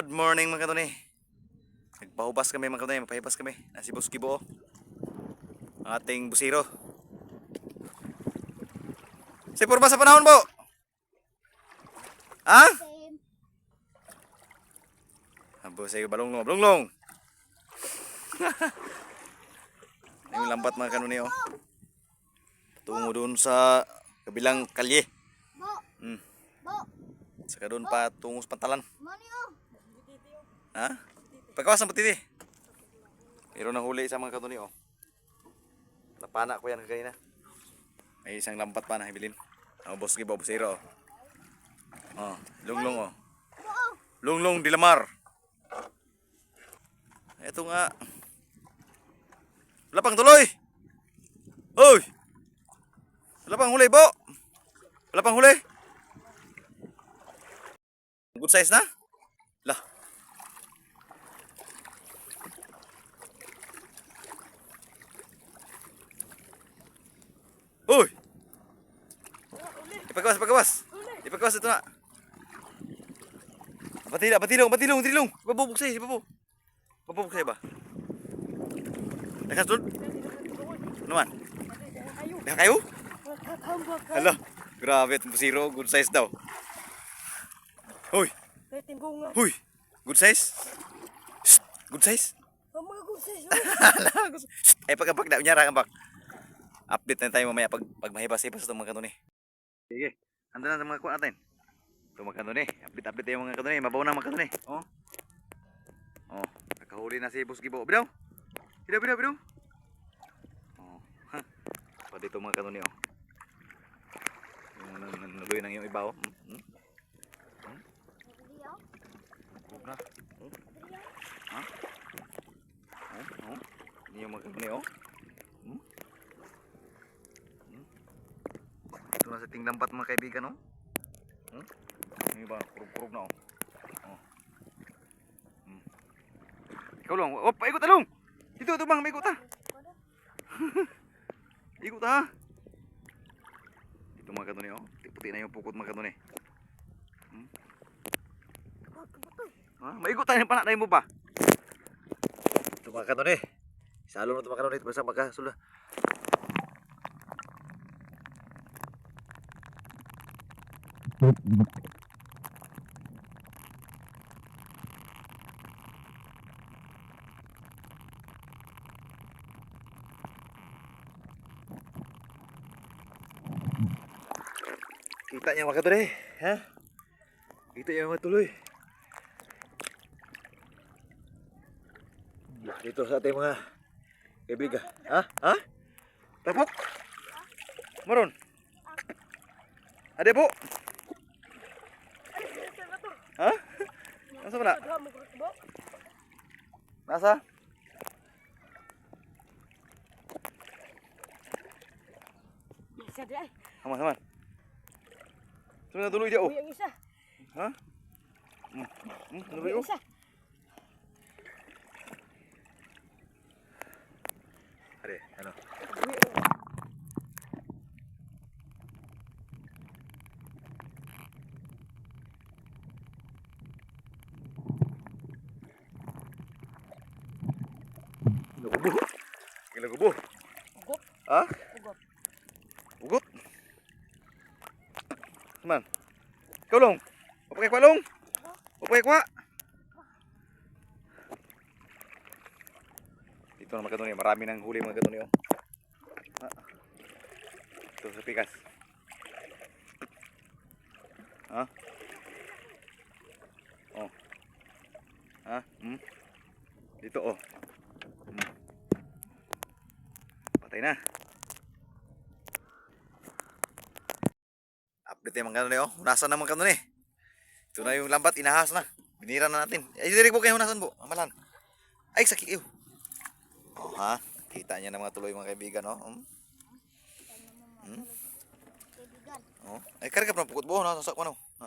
Good morning mga kanuni. Nagpahubas kami mga kanuni, magpahibas kami. Nasi Boss Kibo. Ang ating busiro. Si Purba sa panahon po. Ha? Abo sa balong lo, balong long. Yung lambat mga kanuni oh. Tungo doon sa kabilang kalye. Bo, Hmm. Saka doon pa tungo sa pantalan. money oh. Ha? Pagkawasan mo titi. Meron na huli sa mga katuni oh. Napana ko yan kanina. May isang lampat pa na hibilin. Oh, boss gibo, busiro oh. Oh, lunglong oh. Lunglong dilamar. Ito nga. Wala tuloy. Hoy! Wala pang huli, bo. Wala pang huli. Good size na? Lah. Uy! Ipagawas, ipagawas. Ipagawas ito na. Batilong, batilong, batilong, batilong. Babubog sa'yo, babubog. Babubog sa'yo ba? Nakasunod? Ano man? Naka kayo? Hala, grabe pusiro. Good size daw. Timbungan. Huy! Good size? Shh, good size? Ang mga good size. Ay, pagkapag na, unyara kang bak. Update na tayo mamaya pag, pag mahibas-hibas itong mga kanuni. Sige, ando na sa mga kuha natin. Ito mga kanuni. Update, update tayo mga kanuni. Mabaw na mga kanuni. Oh. Oh, nakahuli na si Boss Gibo. Bidaw! Bidaw, bidaw, bidaw! Oh, ha. Pa dito mga kanuni, oh. Yung naluloy ng iyong ibaw. Hmm? Hmm? Huwag na. Oh. Ha? Oh, oh. Hindi yung mga kanuni, oh. Hmm? Hmm? Ito na sa tinglampat mga kaibigan, oh. Hmm? Yung iba, kurug-kurug na, oh. oh. Hmm. Ikaw lang. Oh, paikot talong! Dito, ito bang, maikot ha. Ikot ha. Ito mga kanuni, oh. Puti na yung pukot mga kanuni. Hmm? Ha? Maikot tayo ng panak mo ba? Ito mga kanuni. Salo na ito mga kanuni. Basta magkasula. Kita niya mga kanuni. Ha? Kita niya mga tuloy. Dito sa ating mga kaibigan. Ha? Ha? Tapok? Maron? Ade po? Ha? Nasa ba na? Nasa? Isa di ay. Aman, aman. Sino na tuloy dia oh? Uy. Ha? Hmm, hmm, tuloy oh. isa. Ade, ano? Uy, ang- Nagubo. Kinagubo. Ugot. Ha? Ugot. Ugot. Man. Ikaw long. Upakay kwa long. Upakay kwa. Dito na mga katuni. Marami nang huli mga katuni. Oh. Ha? Ito sa pikas. Ha? Oh. Ha? Hmm? Dito oh. Hmm. Patay na. Update yung mga kanuni oh. Hunasan na mga kanuni. Ito na yung lambat, inahas na. Binira na natin. Ay, diri po kayo hunasan po. Amalan. Ay, sakit iyo. Oh, ha? Kita niya na mga tuloy mga kaibigan, oh. Hmm? Hmm? Oh. Ay, karga pa ng pukot buho, no? Sasak mo, no? Ha?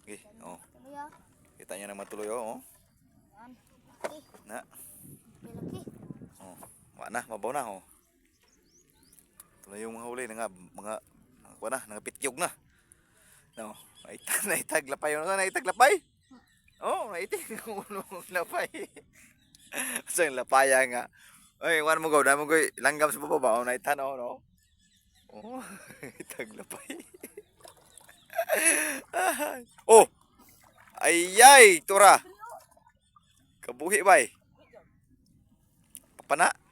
Okay, oh. Kita niya na mga tuloy, oh. oh. Na. Oh. Na, mabaw na, oh. Ito na yung mga huli, nga, mga, mga, na, mga pityog na. No, naitag, naitaglapay, ano na, naitaglapay? Oh, naitim yung ulo mong lapay. Sa lapaya nga. Ay, wan mo go, dami mo go, langgam sa baba, oh, naitanaw, no? Oh, itag lapay. oh! Ay, ay, tura! Kabuhi, bay. Papana? Labog.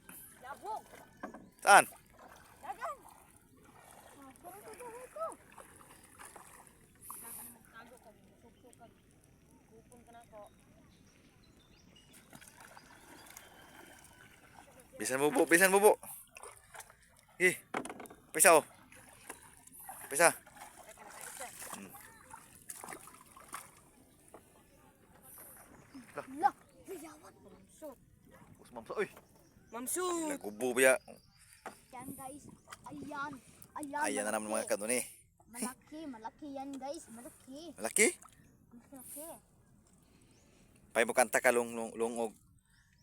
Na ko. Bisan mo po, bisan mo po. Eh, pisa oh. Pisa. La, liyawan. Shoot. Usmam sa, uy. Mamsut. Nagubo ba Yan guys. Ayan. Ayan. Ayan na naman mga kanuni. Malaki, malaki yan guys. Malaki. Malaki. Malaki. Kanta ka lung, lung, lungog.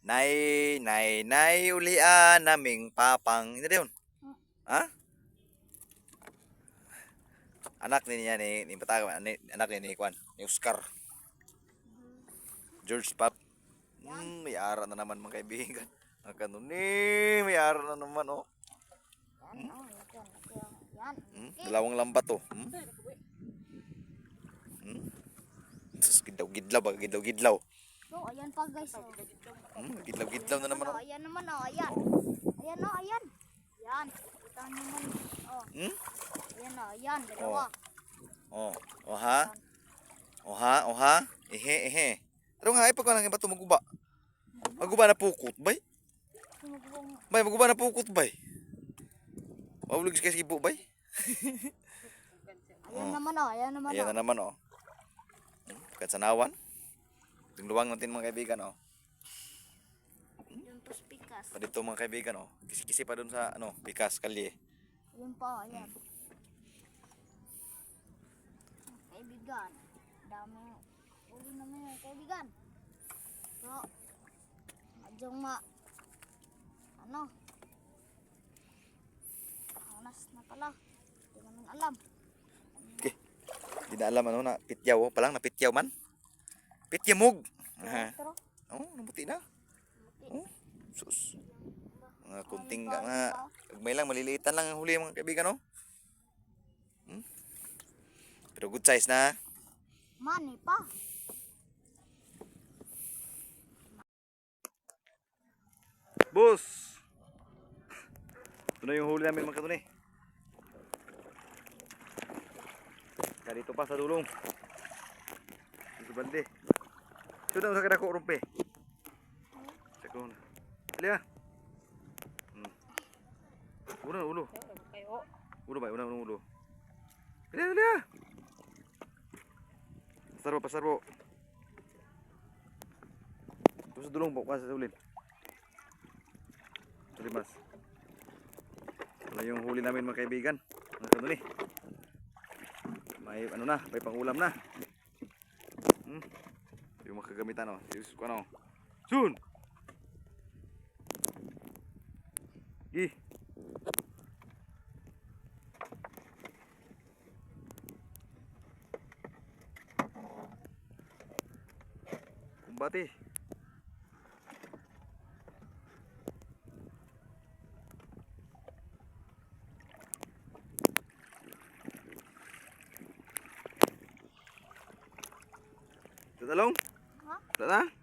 Nay, nay, nay, ulian naming papang. Hindi yun. Ha? Anak ni niya ni, ni Bataga, ni, anak ni, ni Kwan, ni Oscar. George Pap. Hmm, may ara na naman mga kaibigan. Ang kanuni, may ara na naman oh. Yan, oh, yan. Hmm, dalawang lambat to. Hmm? Hmm? Sus, gidlaw, gidlaw ba? Gidlaw, gidlaw. So, ayan pa guys. Oh. Hmm, gidlaw, gidlaw na naman oh. oh. Ayan naman oh, ayan. Ayan oh, ayan. Yan. Kita niyo naman. Oh, Hmm? ayan oh, ayan. Dalawa. Oh, oh ha? Oh ha, oh ha? Ehe, ehe. Pero nga, ipag ko lang bato maguba. Maguba na pukot, bay? Bay, maguba na pukot, bay? Maulig sa kasibo, bay? Ayan naman oh, ayan naman Ayan oh. na naman, oh. Hmm, Kansanawan. Tingluwang natin mga kaibigan, oh. Yung pikas. Pa dito mga kaibigan, oh. Kisi-kisi pa dun sa, ano, Pikas, Kalye. Yun pa, ayan. Kaibigan. Dami. Uli naman yung kaibigan. So, madyong ma... Ano? Anas na pala. Hindi namin alam. Di na alam, ano, na pityaw, oh. Palang napityaw man. Pityamog. Aha. Pero, Oh, nabuti na. Oh, sus. Mga kunting, mga, may lang, maliliitan lang ang huli mga kaibigan, oh. Hmm? Pero good size na. Mani pa. Boss! Ito na yung huli namin mga katunay. Kaya dito pa sa dulong. Dito bande. Ito na sa kadako rumpe. Sa kuna. Dali ah. Hmm. Ulo, ulo. Ulo ba? Ulo, ulo. Dali, dali ah. Pasar po, pasar po. Ito sa dulong po, kasi sa ulin. Ito mas. Ito yung huli namin mga kaibigan. Mga kanuli. May ano na, may pangulam na. Hmm. Yung makagamitan oh. Yung ko ano. Soon! Gi. Kumbati. కదా